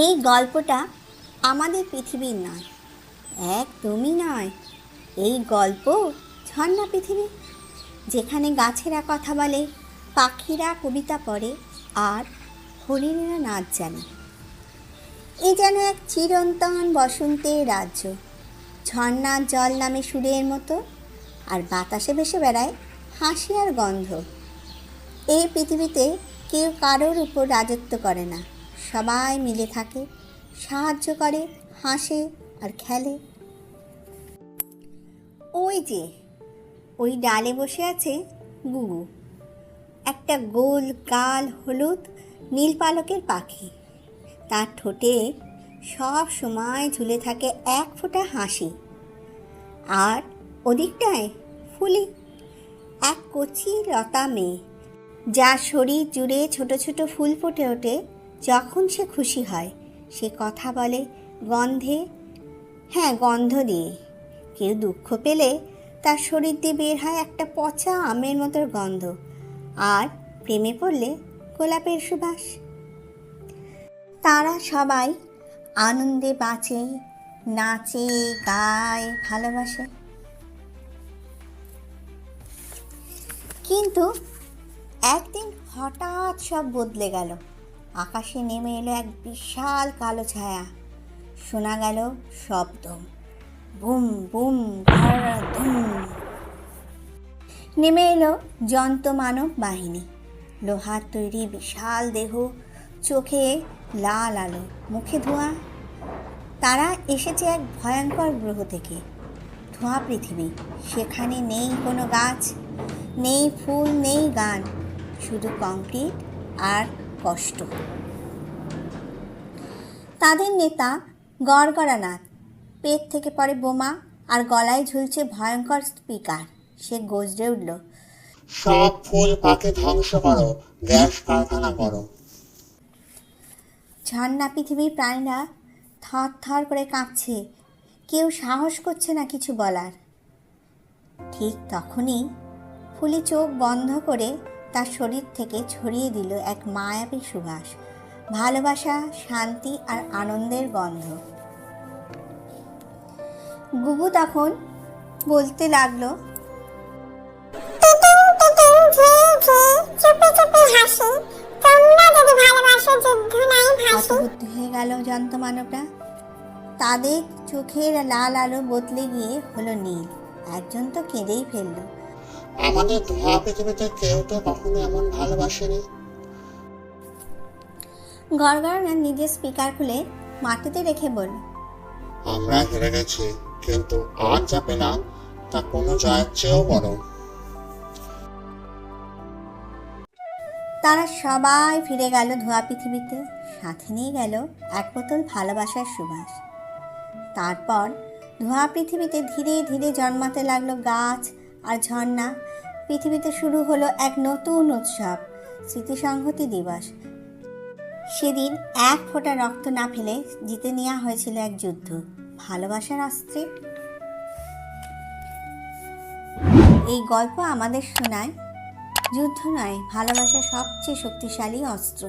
এই গল্পটা আমাদের পৃথিবীর নয়, একদমই নয়। এই গল্প ঝর্ণা পৃথিবী, যেখানে গাছেরা কথা বলে, পাখিরা কবিতা পড়ে, আর হরিণেরা নাচ জানে। এ যেন এক চিরন্তন বসন্তের রাজ্য। ঝর্ণার জল নামে সুরের মতো, আর বাতাসে ভেসে বেড়ায় হাসি আর গন্ধ। এই পৃথিবীতে কেউ কারোর উপর রাজত্ব করে না। সবাই মিলে থাকে। সাহায্য করে, হাসে আর খেলে। ওই যে, ওই ডালে বসে আছে গুগু। একটা গোল কাল হলুদ নীল পালকের পাখি। তার ঠোঁটে সব সময় ঝুলে থাকে এক ফোঁটা হাসি। আর ওদিকটায় ফুলি, এক কচি লতা মেয়ে। যার শরীর জুড়ে ছোট ছোট ফুল ফুটে ওঠে। যখন সে খুশি হয়, সে কথা বলে, গন্ধে? হ্যাঁ গন্ধ দিয়ে। কেউ দুঃখ পেলে তার শরীর দিয়ে বের হয় একটা পচা আমের মতো গন্ধ। আর প্রেমে পড়লে গোলাপের সুবাস। তারা সবাই আনন্দে বাঁচে, নাচে, গায়, ভালোবাসে। কিন্তু একদিন হঠাৎ সব বদলে গেল। আকাশে নেমে এলো এক বিশাল কালো ছায়া। শোনা গেল শব্দ। বুম বুম ধুম। নেমে এলো জন্ত মানব বাহিনী। লোহার তৈরি বিশাল দেহ, চোখে লাল আলো, মুখে ধোঁয়া। তারা এসেছে এক ভয়ঙ্কর গ্রহ থেকে। ধোঁয়া পৃথিবী, সেখানে নেই কোনো গাছ, নেই ফুল, নেই গান। শুধু কংক্রিট আর কষ্ট। তাদের নেতা গড়গড়ানাথ পেট থেকে পড়ে বোমা আর গলায় ঝুলছে ভয়ঙ্কর স্পিকার। সে গজরে উঠল সব ফুল পাখি ধ্বংস করো গ্যাস কারখানা করো। ঝর্ণা পৃথিবীর প্রাণীরা থর থর করে কাঁপছে। কেউ সাহস করছে না কিছু বলার। ঠিক তখনই ফুলি চোখ বন্ধ করে তার শরীর থেকে ছড়িয়ে দিল এক মায়াবী সুবাস ভালোবাসা শান্তি আর আনন্দের গন্ধ। গুগু তখন বলতে লাগল হতবুদ্ধি হয়ে গেল জন্ত মানবরা। তাদের চোখের লাল আলো বদলে গিয়ে হলো নীল। একজন তো কেঁদেই ফেলল। আমাদের ধোয়া পৃথিবীতে কেউ তো কখনো এমন ভালোবাসেনি। গড়গড়ানা নিজের স্পিকার খুলে মাটিতে রেখে বলল আমরা হেরে গেছি কিন্তু আজ যা পেলাম তা কোনো জয়ের চেয়েও বড়। তারা সবাই ফিরে গেল ধোয়া পৃথিবীতে সাথে নিয়ে গেল এক বোতল ভালোবাসার সুবাস। তারপর ধোয়া পৃথিবীতে ধীরে ধীরে জন্মাতে লাগল গাছ আর ঝর্ণা। পৃথিবীতে শুরু হলো এক নতুন উৎসব, স্মৃতিসংহতি দিবস। সেদিন এক ফোঁটা রক্ত না ফেলে জিতে নেওয়া হয়েছিল এক যুদ্ধ, ভালোবাসার অস্ত্রে। এই গল্প আমাদের শোনায়, যুদ্ধ নয়, ভালোবাসা সবচেয়ে শক্তিশালী অস্ত্র।